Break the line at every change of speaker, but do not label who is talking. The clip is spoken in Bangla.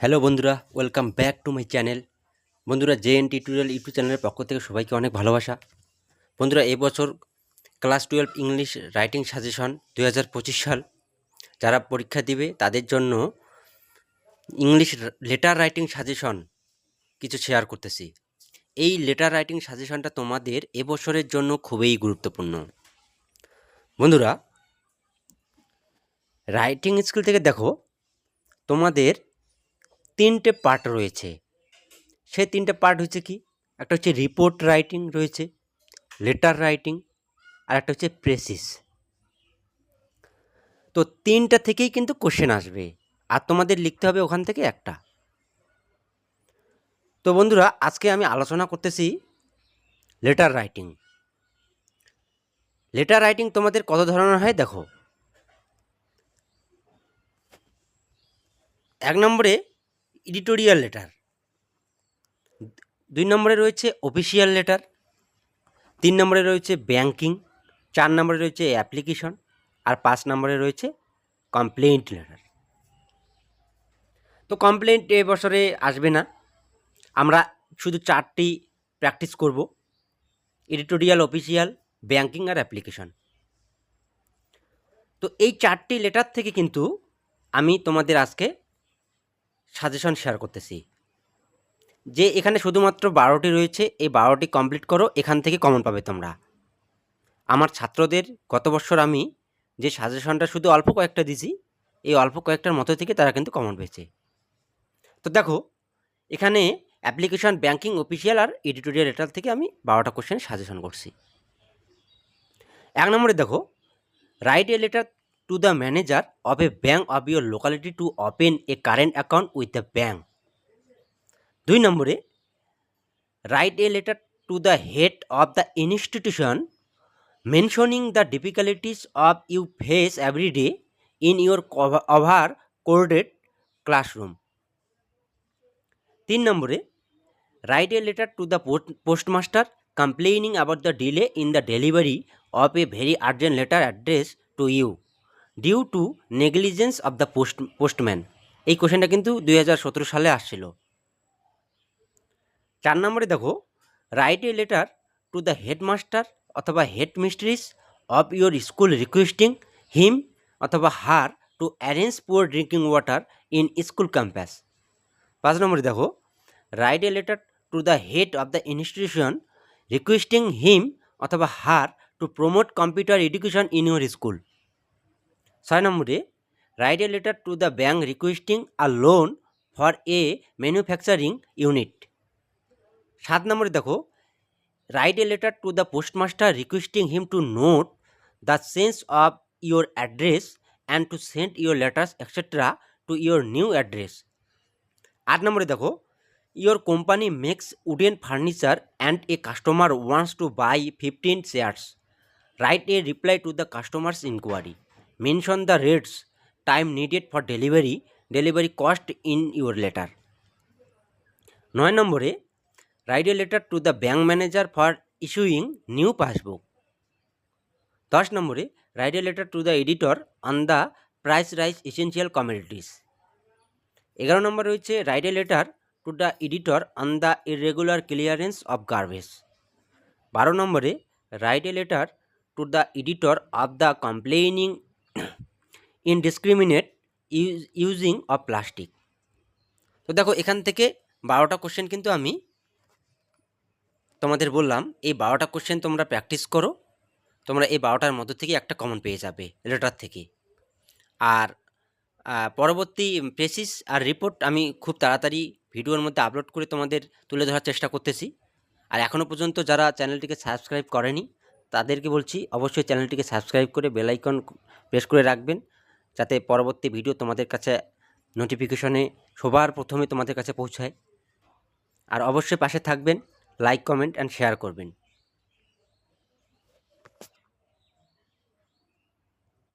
হ্যালো বন্ধুরা, welcome back to my channel. বন্ধুরা J N T tutorial YouTube চ্যানেলের পক্ষ থেকে সবাইকে অনেক ভালোবাসা। বন্ধুরা এবছর class twelve English writing suggestion দু হাজার পঁচিশ সাল। যারা পরীক্ষা দিবে, তাদের জন্য ইংলিশ লেটার রাইটিং সাজেশন কিছু শেয়ার করতেছি। এই লেটার রাইটিং সাজেশনটা তোমাদের এবছরের জন্য খুবই গুরুত্বপূর্ণ। বন্ধুরা, রাইটিং স্কিল থেকে দেখো, তোমাদের তিনটে পার্ট রয়েছে। সেই তিনটে পার্ট হচ্ছে কি? একটা হচ্ছে রিপোর্ট রাইটিং রয়েছে লেটার রাইটিং আর একটা হচ্ছে প্রেসিস তো তিনটা থেকেই কিন্তু কোশ্চেন আসবে, আর তোমাদের লিখতে হবে ওখান থেকে একটা। তো বন্ধুরা, আজকে আমি আলোচনা করতেছি লেটার রাইটিং লেটার রাইটিং তোমাদের কত ধরনের হয় দেখো। এক নম্বরে এডিটোরিয়াল লেটার দুই নম্বরে রয়েছে অফিসিয়াল লেটার তিন নম্বরে রয়েছে ব্যাংকিং চার নম্বরে রয়েছে অ্যাপ্লিকেশন আর পাঁচ নম্বরে রয়েছে কমপ্লেন্ট লেটার তো কমপ্লেন্ট এবছরে আসবে না। আমরা শুধু চারটি প্র্যাকটিস করব এডিটোরিয়াল অফিসিয়াল ব্যাংকিং আর অ্যাপ্লিকেশন তো এই চারটি লেটার থেকে কিন্তু আমি তোমাদের আজকে সাজেশন শেয়ার করতেছি। যে এখানে শুধুমাত্র বারোটি রয়েছে, এই বারোটি কমপ্লিট করো, এখান থেকে কমন পাবে তোমরা। আমার ছাত্রদের গত বছর আমি যে সাজেশনটা শুধু অল্প কয়েকটা দিছি, এই অল্প কয়েকটার মতো থেকে তারা কিন্তু কমন পেয়েছে। তো দেখো, এখানে অ্যাপ্লিকেশন ব্যাংকিং অফিসিয়াল আর এডিটোরিয়াল লেটার থেকে আমি বারোটা কোশ্চেন সাজেশন করছি। এক নম্বরে দেখো write a letter to the manager of a bank of your locality to open a current account with the bank. দুই নম্বরে write a letter to the head of the institution mentioning the difficulties of you face every day in your overcrowded classroom তিন নম্বরে write a letter to the postmaster complaining about the delay in the delivery of a very urgent letter address to you due to negligence of the post postman এই কোশ্চেনটা কিন্তু দুই হাজার সতেরো সালে আসছিল। চার নম্বরে দেখো write a letter to the headmaster অথবা head mistress of your school requesting him অথবা her to arrange pure drinking water in school campus পাঁচ নম্বরে দেখো write a letter to the head of the institution requesting him অথবা her to promote computer education in your school ছয় নম্বরে write a letter to the bank requesting a loan for a manufacturing unit সাত নম্বরে দেখো write a letter to the postmaster requesting him to note the change of your address and to send your letters et cetera to your new address আট নম্বরে দেখো your company makes wooden furniture and a customer wants to buy fifteen chairs write a reply to the customer's inquiry mention the rates time needed for delivery delivery cost in your letter. নয় নম্বরে write a letter to the bank manager for issuing new passbook দশ নম্বরে write a letter to the editor on the price rise essential commodities এগারো নম্বর রয়েছে write a letter to the editor on the irregular clearance of garbage বারো নম্বরে write a letter to the editor of the complaining indiscriminate use of plastic তো দেখো, এখান থেকে বারোটা কোশ্চেন কিন্তু আমি তোমাদের বললাম, এই বারোটা কোশ্চেন তোমরা প্র্যাকটিস করো, তোমরা এই বারোটার মধ্য থেকে একটা কমন পেয়ে যাবে লেটার থেকে। আর পরবর্তী প্রেসিস আর রিপোর্ট আমি খুব তাড়াতাড়ি ভিডিওর মধ্যে আপলোড করে তোমাদের তুলে ধরার চেষ্টা করতেছি। আর এখনও পর্যন্ত যারা চ্যানেলটিকে সাবস্ক্রাইব করেনি তাদেরকে বলছি, অবশ্যই চ্যানেলটিকে সাবস্ক্রাইব করে বেলাইকন প্রেস করে রাখবেন, যাতে পরবর্তী ভিডিও তোমাদের কাছে নোটিফিকেশনে সবার প্রথমে তোমাদের কাছে পৌঁছায়। আর অবশ্যই পাশে থাকবেন, লাইক, কমেন্ট অ্যান্ড শেয়ার করবেন।